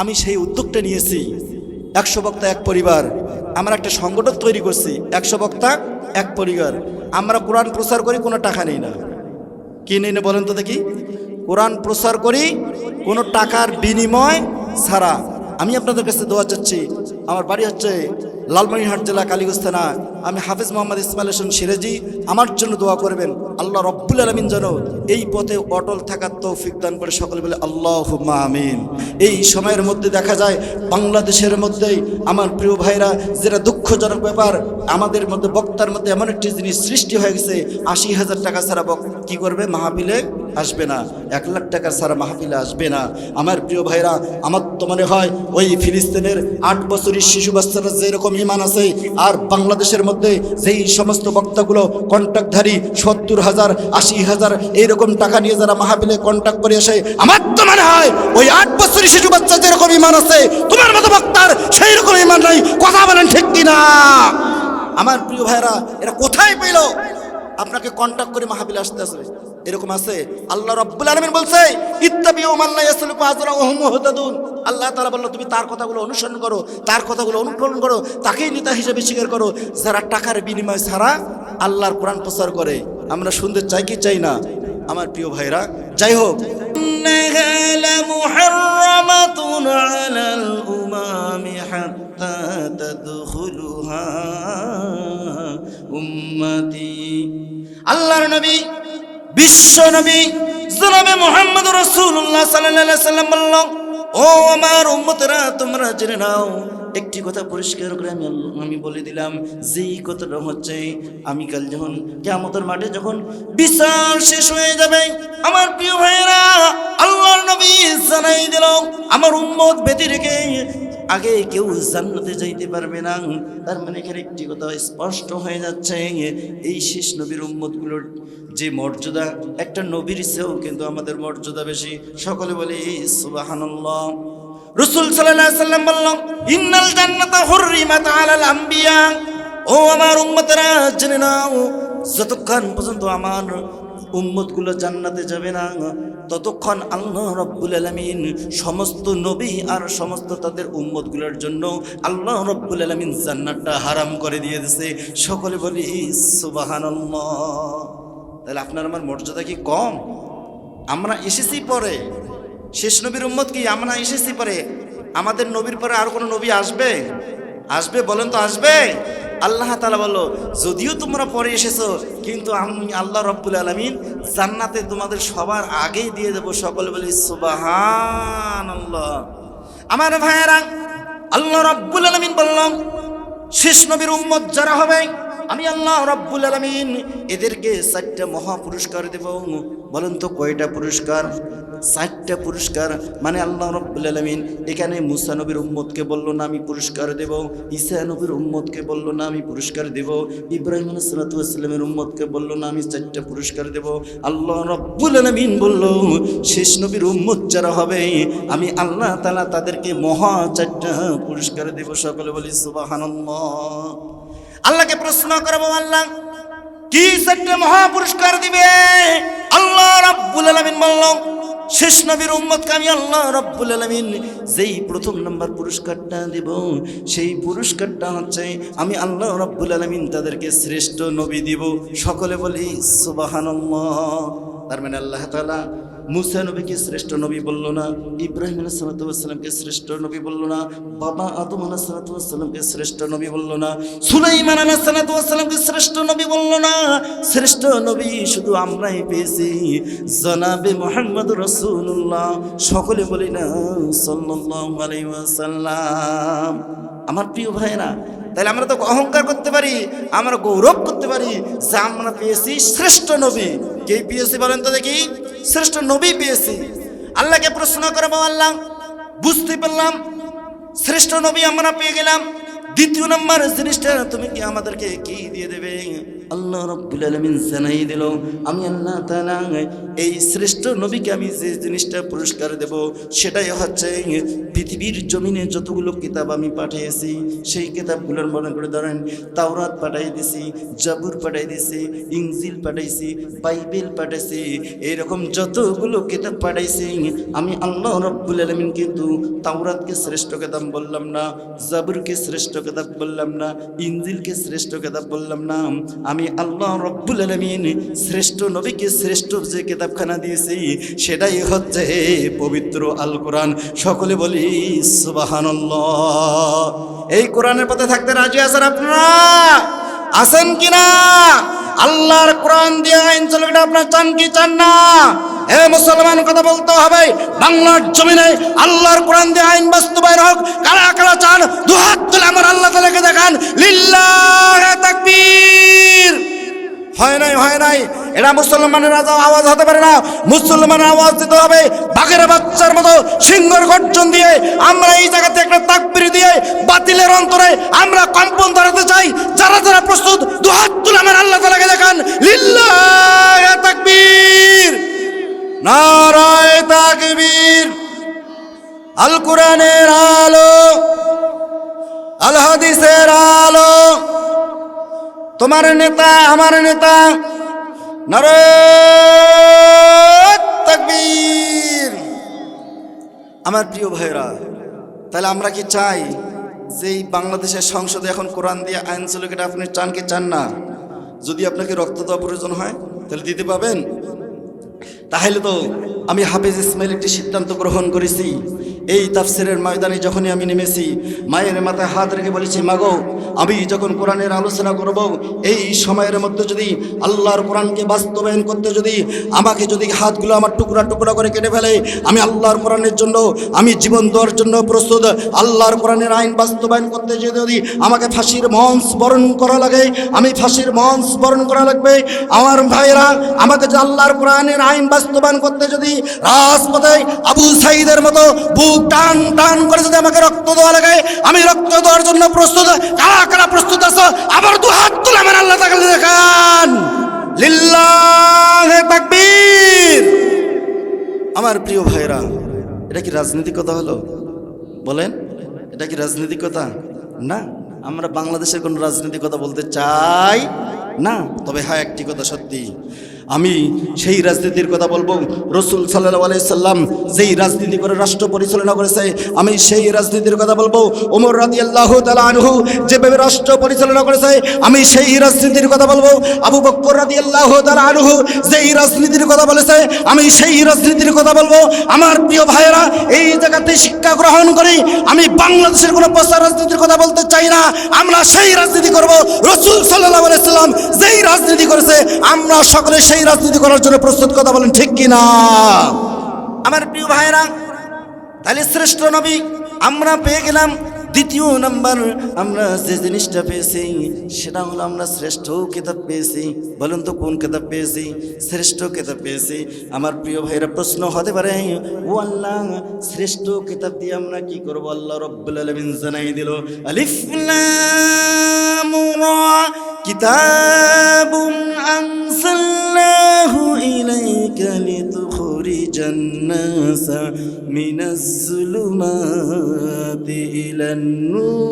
আমি সেই উদ্যোগটা নিয়েছি। একশো বক্তা, এক পরিবার। আমরা একটা সংগঠন তৈরি করছি। একশো বক্তা, এক পরিবার। আমরা কোরআন প্রচার করি, কোনো টাকা নেই না। কি নেই না বলেন তো দেখি? কোরআন প্রচার করি, কোনো টাকার বিনিময় ছাড়া। আমি আপনাদের কাছে দোয়া চাচ্ছি। আমার বাড়ি হচ্ছে লালমনিরহাট জেলা কালীগঞ্জ থানা। আমি হাফিজ মোহাম্মদ ইসমাইল হোসেন সিরাজি। আমার জন্য দোয়া করবেন। আল্লাহ রব্বুল আলমিন যেন এই পথে অটল থাকার তৌফিক দান করে সকলে বলে আল্লাহ আমিন। এই সময়ের মধ্যে দেখা যায়, বাংলাদেশের মধ্যেই আমার প্রিয় ভাইরা যেটা দুঃখজনক ব্যাপার, আমাদের মধ্যে, বক্তার মধ্যে এমন একটি জিনিস সৃষ্টি হয়ে গেছে, আশি হাজার টাকা ছাড়া কি করবে? মাহফিলে আসবে না। এক লাখ টাকা ছাড়া মাহফিলে আসবে না। আমার প্রিয় ভাইরা, আমার তো মনে হয় ওই ফিলিস্তিনের আট বছরের শিশু বাচ্চারা যেরকম ইমান আছে, আর বাংলাদেশের মধ্যে যেই সমস্ত বক্তাগুলো কন্ট্রাক্টধারী, সত্তর হাজার, আশি হাজার এইরকম টাকা নিয়ে যারা মাহফিলে কন্ট্রাক্ট করে আসে, আমার তো মনে হয় ওই আট বছরের শিশু বাচ্চা যেরকম ইমান আছে, তোমার মতো বক্তার সেই রকম ইমান নাই। কথা বলেন ঠিক কিনা? আমার প্রিয় ভাইরা এরা কোথায় পেল? আপনাকে কন্ট্যাক্ট করে মাহাবিল আসতে আসবে এরকম আছে, আল্লাহ রব্বুল আলমিন বলছে ইত্তাবিও মান্না আল্লাহ তাআলা বলল, তুমি তার কথাগুলো অনুসরণ করো, তার কথাগুলো অনুকরণ করো তাকেই নেতা হিসেবে স্বীকার করো। যারা টাকার বিনিময় ছাড়া আল্লাহর কোরআন প্রচার করে, আমরা শুনতে চাই কি চাই না? আমার প্রিয় ভাইরা যাই হোক। মুহাররামাতুন আলাল উমামি حتى تدخلها أمتي আল্লাহর নবী বিশ্ব নবী জনাবে মোহাম্মদ রসুল্লাহ সাল্লাহ সাল্লাম বলল ও আমার উম্মতেরা তোমরা জেনে নাও একটি কথা পরিষ্কার করে আমি আল্লাহ- আমি বলে দিলাম যেই কথাটা হচ্ছে আমি কাল যখন কেমতের মাঠে যখন বিচার শেষ হয়ে যাবে আমার প্রিয় ভাইয়েরা আল্লাহর নবী জানাই দিল আমার উম্মত ব্যতি রেখে আগে কেউ জান্নাতে যাইতে পারবে না। তার মানে এখানে একটি কথা স্পষ্ট হয়ে যাচ্ছে। এই শেষ নবীর উম্মতগুলোর যে মর্যাদা, একটা নবীর চেয়েও কিন্তু আমাদের মর্যাদা বেশি। সকলে বলে সুবাহানাল্লাহ। রসুল সাল্লাল্লাহু সাল্লাম বললাম ইন্নাল জান্নাতা হুররিমাত আলাল আম্বিয়া। ও আমার উম্মতেরা, জেনে নাও, যতক্ষণ পর্যন্ত আমার উম্মতগুলো জান্নাতে যাবে না। ততক্ষণ আল্লাহ রব্বুল আলমিন সমস্ত নবী আর সমস্ত তাদের উম্মতগুলোর জন্য আল্লাহ রব্বুল আলমিন জান্নাতটা হারাম করে দিয়ে দিছে। সকলে বলি, সুবাহানাল্লাহ। তাহলে আপনার আমার মর্যাদা কি কম? আমরা এসেছি পরে। শেষ নবীর উম্মত কি? আমরা এসেছি পরে। আমাদের নবীর পরে আর কোনো নবী আসবে? আসবে বলেন তো আসবে। আল্লাহ তালা বলল, যদিও তোমরা পরে এসেছ, কিন্তু আমি আল্লাহ রব্বুল আলমিন জান্নাতে তোমাদের সবার আগেই দিয়ে দেবো। সকলে বলি সুবাহান আমার ভাইয়েরা, আল্লাহ রব্বুল আলমিন বললাম শেষ নবীর উম্মত যারা হবে আমি আল্লাহ রব্বুল আলমিন এদেরকে চারটা মহা পুরস্কার দেব। বলেন তো কয়টা পুরস্কার? চারটা পুরস্কার মানে আল্লাহ রব্বুল আলমিন এখানে মুসা নবীর উম্মতকে বলল না, আমি পুরস্কার দেব। ঈসা নবীর উম্মতকে বলল না, আমি পুরস্কার দেব। ইব্রাহিম সালাতামের উম্মতকে বলল না, আমি চারটা পুরস্কার দেব। আল্লাহ রব্বুল আলমিন বলল, শেষ নবীর উম্মত যারা হবে, আমি আল্লাহ তালা তাদেরকে মহা চারটা পুরস্কার দেব। সকলে বলি সুবাহান্লাহ আল্লাহকে প্রশ্ন করব, আল্লাহ, কি চারটে মহা পুরস্কার দিবে? আল্লাহ রাব্বুল আলামিন বলল, শেষ নবীর উম্মতকে আমি আল্লাহ রাব্বুল আলামিন যেই প্রথম নাম্বার পুরস্কারটা দেব, সেই পুরস্কারটা হচ্ছে আমি আল্লাহ রাব্বুল আলামিন তাদেরকে শ্রেষ্ঠ নবী দিব। সকলে বলি, সুবহানাল্লাহ। তার মানে আল্লাহ তাআলা মুসা নবীকে শ্রেষ্ঠ নবী বলল না, ইব্রাহিম আলাইসালামকে শ্রেষ্ঠ নবী বলল না, বাবা আদম আলাইসালামকে শ্রেষ্ঠ নবী বলল না, সুলাইমান আলাইসালামকে শ্রেষ্ঠ নবী বলল না, শ্রেষ্ঠ নবী শুধু আমরাই পেয়েছি, জনাবে মোহাম্মদ রসুল্লাহ সকলে বলি না আলাইহি আমার প্রিয় ভাইরা তাহলে আমরা তো অহংকার করতে পারি, আমরা গৌরব করতে পারি যে আমরা পেয়েছি শ্রেষ্ঠ নবী। কে পেয়েছি বলেন তো দেখি? শ্রেষ্ঠ নবী পেয়েছি। আল্লাহকে প্রশ্ন করব আল্লাহ, বুঝতে পারলাম, শ্রেষ্ঠ নবী আমরা পেয়ে গেলাম। দ্বিতীয় নম্বর জিনিসটা তুমি কি আমাদেরকে কি দিয়ে দেবে? আল্লাহ রব্বুল আলমিন জানাই দিল, আমি আল্লাহ তাআলা এই শ্রেষ্ঠ নবীকে আমি যে জিনিসটা পুরস্কার দেব, সেটাই হচ্ছে পৃথিবীর জমিনে যতগুলো কিতাব আমি পাঠিয়েছি, সেই কিতাবগুলোর মনে করে ধরেন, তাওরাত পাঠাই দিছি, জাবুর পাঠাই দিছি ইংজিল পাঠাইছি, বাইবেল পাঠাইছি, এরকম যতগুলো কিতাব পাঠাইছি, আমি আল্লাহ রব্বুল আলমিন কিন্তু তাওরাতকে শ্রেষ্ঠ কিতাব বললাম না, জাবুরকে শ্রেষ্ঠ কিতাব বললাম না ইঞ্জিলকে শ্রেষ্ঠ কিতাব বললাম না, আমি আল্লাহ রব্বুল আলমিন শ্রেষ্ঠ নবীকে শ্রেষ্ঠ যে কিতাবখানা দিয়েছি, সেটাই হচ্ছে পবিত্র আল কোরআন সকলে বলি, সুবাহানল্লাহ। এই কোরআনের পথে থাকতে রাজি আছেন আপনারা? আছেন কিনা? আল্লাহর কোরআন দিয়ে আইন চলবে আপনার চান কি চান না? হে মুসলমান, কথা বলতে হবে। বাংলার জমিনে আল্লাহর কোরআন দিয়ে আইন বাস্তবায়ন হোক। কারা কারা চান, দুহাত তুলে আমার আল্লাহ তালাকে দেখান। লিল্লাহ তাকবীর। হয় নাই হয় নাই। এটা মুসলমানের আওয়াজ হতে পারে না। মুসলমানের আওয়াজ দিতে হবে। বাঘের বাচ্চার মতো সিংহর গর্জন দিয়ে আমরা এই জায়গাতে একটা তাকবির দিয়ে বাতিলের অন্তরে আমরা কম্পন ধরাতে চাই। যারা যারা প্রস্তুত, দুহাত তুলে আমার আল্লাহ তালাকে দেখান। লিল্লাহ তাকবীর। নারায় তাকবীর আল কোরআনের আলো আল হাদিসের আলো। তোমার নেতা, আমার নেতা নারে তাকবীর। আমার প্রিয় ভাইরা তাহলে আমরা কি চাই যে এই বাংলাদেশের সংসদে এখন কোরআন দিয়ে আইন চলুক এটা আপনি চান কি চান না? যদি আপনাকে রক্ত দেওয়া প্রয়োজন হয়, তাহলে দিতে পাবেন তাহলে তো আমি হাফিজ ইসমাইল একটি সিদ্ধান্ত গ্রহণ করেছি। এই তাফসিরের ময়দানে যখনই আমি নেমেছি, মায়ের মাথায় হাত রেখে বলেছি, মাগো, আমি যখন কোরআনের আলোচনা করব, এই সময়ের মধ্যে যদি আল্লাহর কোরআনকে বাস্তবায়ন করতে যদি আমাকে যদি হাতগুলো আমার টুকরা টুকরা করে কেটে ফেলে, আমি আল্লাহর কোরআনের জন্য, আমি জীবন দেওয়ার জন্য প্রস্তুত, আল্লাহর কোরআনের আইন বাস্তবায়ন করতে যে যদি আমাকে ফাঁসির মঞ্চ বরণ করা লাগে, আমি ফাঁসির মঞ্চ বরণ করা লাগবে। আমার ভাইয়েরা, আমাকে যে আল্লাহর কোরআনের আইন বাস্তবায়ন করতে যদি রাজপথে আবু সাইদের মতো বুক টান টান করে যদি আমাকে রক্ত দেওয়া লাগে আমি রক্ত দেওয়ার জন্য প্রস্তুত, কারা কারা প্রস্তুত আছো? আবার দু হাত তুলে আমার আল্লাহ তাকে দেখান। লিল্লাহ আমার প্রিয় ভাইরা এটা কি রাজনীতি কথা হলো? বলেন, এটা কি রাজনীতি কথা না, আমরা বাংলাদেশের কোনো রাজনীতিকতা বলতে চাই না, তবে হ্যাঁ একটি কথা সত্যি। আমি সেই রাজনীতির কথা বলব। রসুল সাল্লাহ আলাইসাল্লাম যেই রাজনীতি করে রাষ্ট্র পরিচালনা করেছে, আমি সেই রাজনীতির কথা বলব। ওমর রাদি আল্লাহ তালা আনহু যেভাবে রাষ্ট্র পরিচালনা করেছে, আমি সেই রাজনীতির কথা বলব। আবু বক্কর রাদি আল্লাহ তালা আনহু যেই রাজনীতির কথা বলেছে, আমি সেই রাজনীতির কথা বলব। আমার প্রিয় ভাইয়েরা, এই জায়গাতে শিক্ষা গ্রহণ করি আমি বাংলাদেশের কোনো প্রচার রাজনীতির কথা বলতে চাই না। আমরা সেই রাজনীতি করব। রসুল সাল্লাহ আলাইসাল্লাম যেই রাজনীতি করেছে, আমরা সকলে সেই রাজনীতি করার জন্য প্রস্তুত কথা বলেন, ঠিক কিনা আমার প্রিয় ভাইরা তাহলে শ্রেষ্ঠ নবী আমরা পেয়ে গেলাম দ্বিতীয় নাম্বার, আমরা যে জিনিসটা পেয়েছি, সেটা হলো আমরা শ্রেষ্ঠ কিতাব পেয়েছি। বলুন তো, কোন কিতাব পেয়েছি? শ্রেষ্ঠ কিতাব পেয়েছি। আমার প্রিয় ভাইরা প্রশ্ন হতে পারে, ও আল্লাহ, শ্রেষ্ঠ কিতাব দিয়ে আমরা কি করব? আল্লাহ রব্বুল জানাই দিল, আলিফ লাম রা ইলাইকা লিতুখরিজান নাসা মিনাজ জুলুমাতি ইলান নূর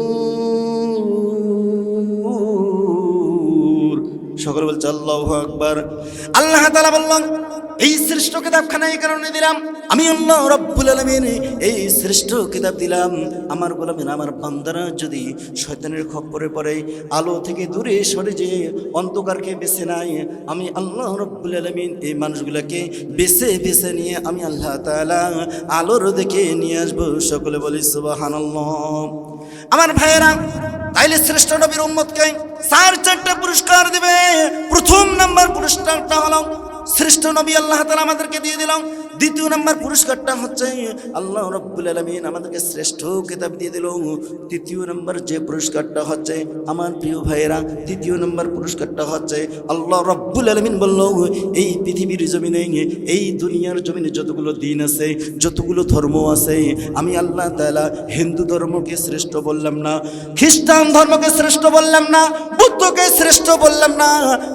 সকলে বলছে আল্লাহু আকবার। আল্লাহ তালা বললেন এই শ্রেষ্ঠ কিতাবখানা এই কারণে দিলাম। আমি আল্লাহ রব্বুল আলমিন এই শ্রেষ্ঠ কিতাব দিলাম। আমার গোলামের, আমার বান্দারা যদি শয়তানের খপ্পরে পড়ে, আলো থেকে দূরে সরে যে অন্ধকারকে বেছে নাই আমি আল্লাহ রব্বুল আলমিন এই মানুষগুলোকে বেছে বেছে নিয়ে আমি আল্লাহ তাআলা আলোর দেখে নিয়ে আসব। সকলে বলি, সুবহানাল্লাহ। আমার ভাইয়েরা, তাইলে শ্রেষ্ঠ নবীর উম্মতকে চার চারটা পুরস্কার দিবে। প্রথম নাম্বার পুরস্কারটা হলো শ্রেষ্ঠ নবী আল্লাহ তালা আমাদেরকে দিয়ে দিলাম। দ্বিতীয় নম্বর পুরস্কারটা হচ্ছে, আল্লাহ রব্বুল আলমিন আমাদেরকে শ্রেষ্ঠ কিতাব দিয়ে দিল। তৃতীয় নম্বর যে পুরস্কারটা হচ্ছে, আমার প্রিয় ভাইয়েরা, তৃতীয় নম্বর পুরস্কারটা হচ্ছে, আল্লাহ রব্বুল আলমিন বলল, এই পৃথিবীর জমিনে, এই দুনিয়ার জমিনে যতগুলো দিন আছে, যতগুলো ধর্ম আছে, আমি আল্লাহ তালা হিন্দু ধর্মকে শ্রেষ্ঠ বললাম না, খ্রিস্টান ধর্মকে শ্রেষ্ঠ বললাম না, বুদ্ধকে শ্রেষ্ঠ বললাম না,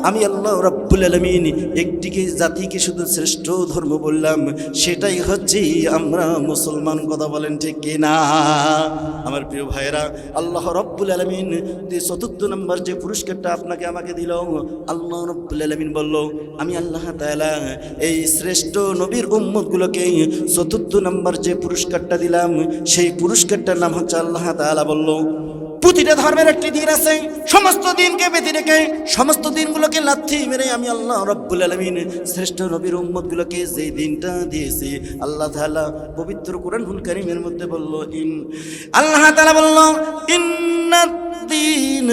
আমি আল্লাহ রব্বুল আলমিন একটিকে জাতিকে শুধু শ্রেষ্ঠ ধর্ম বললাম, সেটাই হচ্ছে আমরা মুসলমান, কথা বলেন ঠিক কি না আমার প্রিয় ভাইরা আল্লাহ রব্বুল আলমিন চতুর্থ নম্বর যে পুরস্কারটা আপনাকে আমাকে দিল, আল্লাহ রব্বুল আলমিন বলল, আমি আল্লাহ তাআলা এই শ্রেষ্ঠ নবীর উম্মতগুলোকে চতুর্থ নম্বর যে পুরস্কারটা দিলাম, সেই পুরস্কারটার নাম হচ্ছে আল্লাহ তাআলা বলল প্রতিটা ধর্মের একটি দিন আছে। সমস্ত দিনকে বেঁধে রেখে সমস্ত দিনগুলোকে লাথি মেরে আমি আল্লাহ রব্বুল আলমিন শ্রেষ্ঠ রবির উম্মতগুলোকে যে দিনটা দিয়েছি, আল্লাহ তালা পবিত্র কোরআন হুল কারিমের মধ্যে বলল, ইন আল্লাহ তালা বলল ইন্দিন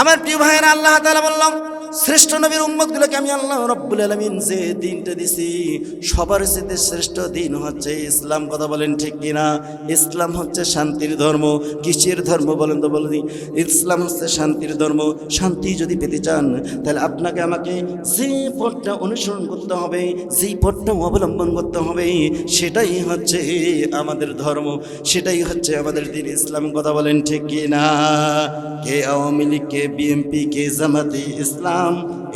আমার প্রিয় ভাইয়েরা, আল্লাহ তালা বললাম শ্রেষ্ঠ নবীর উম্মতগুলোকে আমি আল্লাহ রব্বুল আলমিন যে দিনটা দিছি, সবার সাথে শ্রেষ্ঠ দিন হচ্ছে ইসলাম। কথা বলেন ঠিক কিনা? ইসলাম হচ্ছে শান্তির ধর্ম। কিসের ধর্ম বলেন তো বলেন? ইসলাম হচ্ছে শান্তির ধর্ম। শান্তি যদি পেতে চান, তাহলে আপনাকে আমাকে যে পথটা অনুসরণ করতে হবে যেই পথটা অবলম্বন করতে হবে, সেটাই হচ্ছে আমাদের ধর্ম। সেটাই হচ্ছে আমাদের দিন ইসলাম। কথা বলেন ঠিক কিনা? কে আওয়ামী লীগ, কে বিএনপি, কে জামাতি ইসলাম?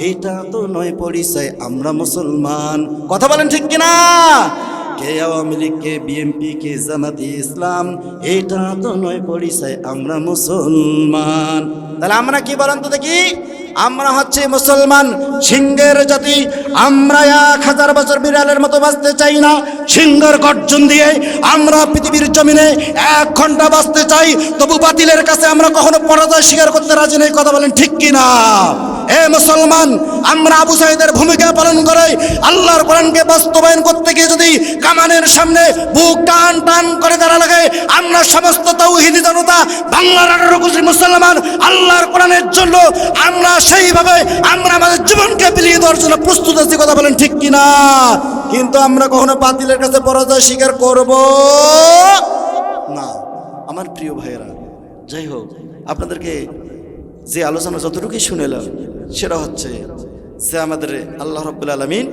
এটা তো নয় পরিচয়, আমরা মুসলমান। কথা বলেন ঠিক কিনা? কে আওয়ামী লীগ, কে বিএনপি কে জামাতে ইসলাম, এটা তো নয় পরিচয়, আমরা মুসলমান। তাহলে আমরা কি বলেন তো দেখি? আমরা হচ্ছে মুসলমান, সিংহের জাতি, আমরা এক হাজার বছর বিড়ালের মতো বাঁচতে চাই না, সিংহের গর্জন দিয়ে আমরা পৃথিবীর জমিনে এক ঘণ্টা বাঁচতে চাই, তবু বাতিলের কাছে আমরা কখনো পরাজয় স্বীকার করতে রাজি নেই, কথা বলেন ঠিক কিনা? এ মুসলমান, আমরা আবু সাইদের ভূমিকা পালন করে আল্লাহর কোরআনকে বাস্তবায়ন করতে গিয়ে যদি কামানের সামনে বুক টান টান করে দাঁড়া লাগে, আমরা সমস্ত তৌহিদি জনতা, বাংলার আঠারো কোটি মুসলমান আল্লাহর কোরআনের জন্য আমরা সেইভাবে আমরা আমাদের জীবনকে বিলিয়ে দেওয়ার জন্য প্রস্তুত আছি, কথা বলেন ঠিক কিনা? কিন্তু আমরা কখনো বাতিলের কাছে পরাজয় স্বীকার করব না। আমার প্রিয় ভাইয়েরা, যাই হোক, আপনাদেরকে যে আলোচনা যতটুকুই শুনেলাম, সেটা হচ্ছে যে আমাদের আল্লাহ রব্বুল আলমিন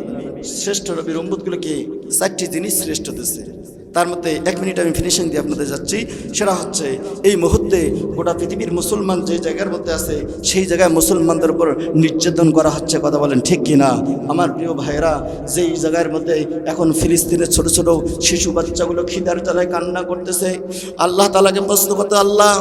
শ্রেষ্ঠ রবির অম্বুদগুলোকে চারটি জিনিস শ্রেষ্ঠ দিচ্ছে তার মধ্যে এক মিনিট আমি ফিনিশিং দিয়ে আপনাদের যাচ্ছি। সেটা হচ্ছে, এই মুহূর্তে গোটা পৃথিবীর মুসলমান যে জায়গার মধ্যে আছে, সেই জায়গায় মুসলমানদের উপর নির্যাতন করা হচ্ছে, কথা বলেন ঠিক কিনা? আমার প্রিয় ভাইয়েরা, যেই জায়গার মধ্যে এখন ফিলিস্তিনের ছোট ছোট শিশু বাচ্চাগুলো খিদার জ্বালায় কান্না করতেছে, আল্লাহ তালাকে প্রশ্ন করতে, আল্লাহ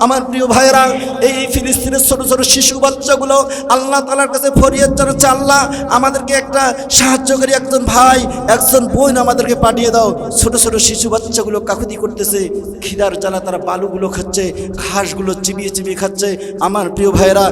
আমার প্রিয় ভাইয়েরা, এই ফিলিস্তিনের ছোট ছোট শিশু বাচ্চাগুলো আল্লাহ তালার কাছে ফরিয়াদ জানাচ্ছে, আল্লাহ, আমাদেরকে একটা সাহায্যকারী একজন ভাই, একজন বোন আমাদেরকে পাঠিয়ে দাও। ছোট ছোট শিশু বাচ্চাগুলো কাকুতি করতেছে, খিদার জ্বালা তারা বালুগুলো খাচ্ছে, ঘাসগুলো চিবিয়ে চিবিয়ে খাচ্ছে। আমার প্রিয় ভাইয়েরা